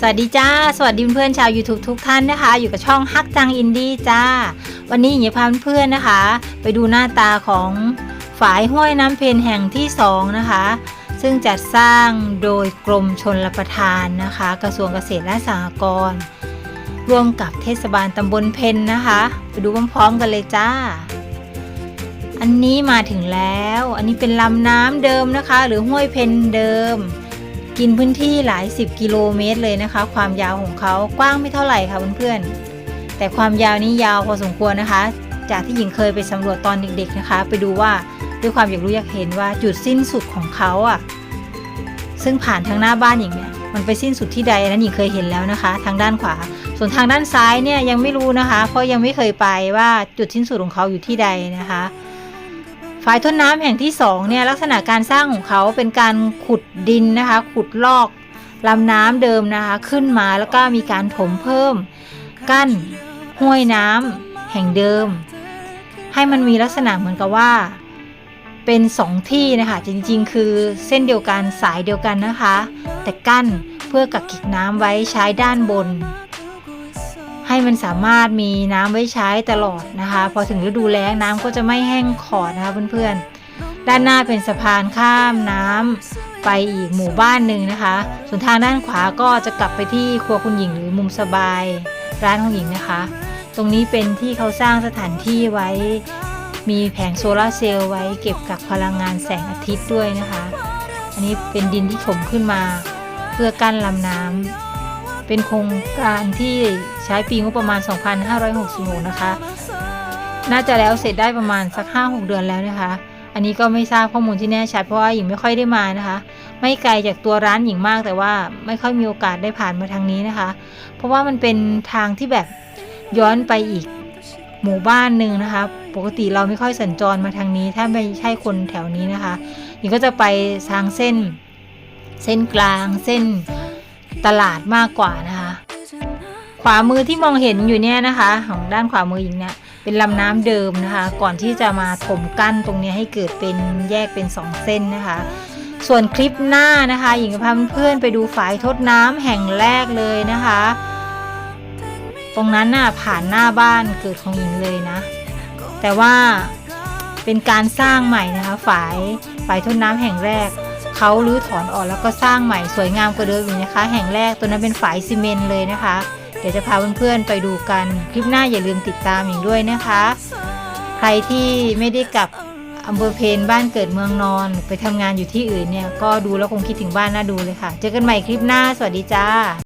สวัสดีจ้า สวัสดีเพื่อนชาว YouTube ทุกท่านนะคะ อยู่กับช่องฮักจังอินดี้จ้า วันนี้หญิงพาเพื่อนๆนะคะ ไปดูหน้าตาของฝายห้วยน้ำเพนแห่งที่สองนะคะ ซึ่งจัดสร้างโดยกรมชนรประทานนะคะ กระทรวงเกษตรและสหกรณ์ร่วมกับเทศบาลตำบลเพนนะคะ ไปดูพร้อมๆกันเลยจ้า อันนี้มาถึงแล้ว อันนี้เป็นลำน้ำเดิมนะคะ หรือห้วยเพนเดิม กินพื้นที่หลาย 10 กิโลเมตรเลยนะคะ ความยาวของเขากว้างไม่เท่าไหร่ค่ะเพื่อนๆ แต่ความยาวนี้ยาวพอสมควรนะคะ จากที่หญิงเคยไปสำรวจตอนเด็ก ๆนะคะ ไปดูว่าด้วยความอยากรู้อยากเห็นว่าจุดสิ้นสุดของเขาอะซึ่งผ่านทางหน้าบ้านหญิงเนี่ยมันไปสิ้นสุดที่ใดนนั้นหญิงเคยเห็นแล้วนะคะ ทางด้านขวา ส่วนทางด้านซ้ายเนี่ยยังไม่รู้นะคะ เพราะยังไม่เคยไปว่าจุดสิ้นสุดของเขาอยู่ที่ใดนะคะ ฝายทนน้ำแห่งที่สองเนี่ยลักษณะการสร้างของเขาเป็นการขุดดินนะคะ ขุดลอกลำน้ำเดิมนะคะขึ้นมาแล้วก็มีการถมเพิ่ม กั้นห้วยน้ำแห่งเดิม ให้มันมีลักษณะเหมือนกับว่า เป็นสองที่นะคะจริงๆ คือเส้นเดียวกันสายเดียวกันนะคะ แต่กั้นเพื่อกักเก็บน้ำไว้ใช้ด้านบน ให้มันสามารถมีน้ำไว้ใช้ตลอดนะคะ พอถึงฤดูแล้งน้ำก็จะไม่แห้งขอดนะคะเพื่อนๆ ด้านหน้าเป็นสะพานข้ามน้ำไปอีกหมู่บ้านหนึ่งนะคะ ส่วนทางด้านขวาก็จะกลับไปที่ครัวคุณหญิงหรือมุมสบายร้านของหญิงนะคะ ตรงนี้เป็นที่เขาสร้างสถานที่ไว้ มีแผงโซลาร์เซลล์ไว้เก็บกักพลังงานแสงอาทิตย์ด้วยนะคะ อันนี้เป็นดินที่ถมขึ้นมา เพื่อกั้นลำน้ำ เป็นโครงการที่ใช้ปีงบประมาณ 2566 นะคะ น่าจะแล้วเสร็จได้ประมาณสัก 5-6 เดือนแล้วนะคะ อันนี้ก็ไม่ทราบข้อมูลที่แน่ชัดเพราะว่าหญิงไม่ค่อยได้มานะคะ ไม่ไกลจากตัวร้านหญิงมากแต่ว่าไม่ค่อยมีโอกาสได้ผ่านมาทางนี้นะคะ เพราะว่ามันเป็นทางที่แบบย้อนไปอีกหมู่บ้านหนึ่งนะคะ ปกติเราไม่ค่อยสัญจรมาทางนี้ ถ้าไม่ใช่คนแถวนี้นะคะหญิงก็จะไปทางเส้น เส้นกลางเส้น ตลาดมากกว่านะคะ ขวามือที่มองเห็นอยู่เนี่ยนะคะ ของด้านขวามือหญิงเนี่ยเป็นลำน้ำเดิมนะคะ ก่อนที่จะมาถมกั้นตรงนี้ให้เกิดเป็นแยกเป็นสองเส้นนะคะ ส่วนคลิปหน้านะคะ หญิงจะพาเพื่อนไปดูฝายทดน้ำแห่งแรกเลยนะคะ ตรงนั้นน่ะผ่านหน้าบ้านเกิดของหญิงเลยนะ แต่ว่าเป็นการสร้างใหม่นะคะฝายฝายทดน้ำแห่งแรก เขารื้อถอนออกแล้วก็สร้างใหม่สวยงามกว่าเดิมอีกนะคะ แห่งแรกตัวนั้นเป็นฝายซีเมนต์เลยนะคะ เดี๋ยวจะพาเพื่อนๆไปดูกันคลิปหน้าอย่าลืมติดตามอีกด้วยนะคะ ใครที่ไม่ได้กลับอำเภอเพนบ้านเกิดเมืองนอนไปทำงานอยู่ที่อื่นเนี่ยก็ดูแล้วคงคิดถึงบ้านน่าดูเลยค่ะ เจอกันใหม่คลิปหน้า สวัสดีจ้า